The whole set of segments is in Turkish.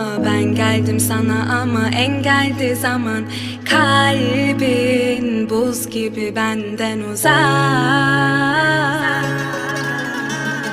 Ben geldim sana ama engeldi zaman. Kalbin buz gibi benden uzak.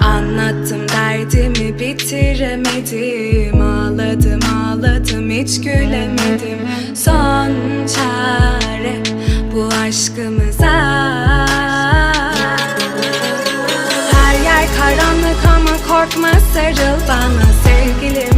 Anlattım derdimi bitiremedim. Ağladım ağladım hiç gülemedim. Son çare bu aşkımıza. Her yer karanlık ama korkma sarıl bana Sevgilim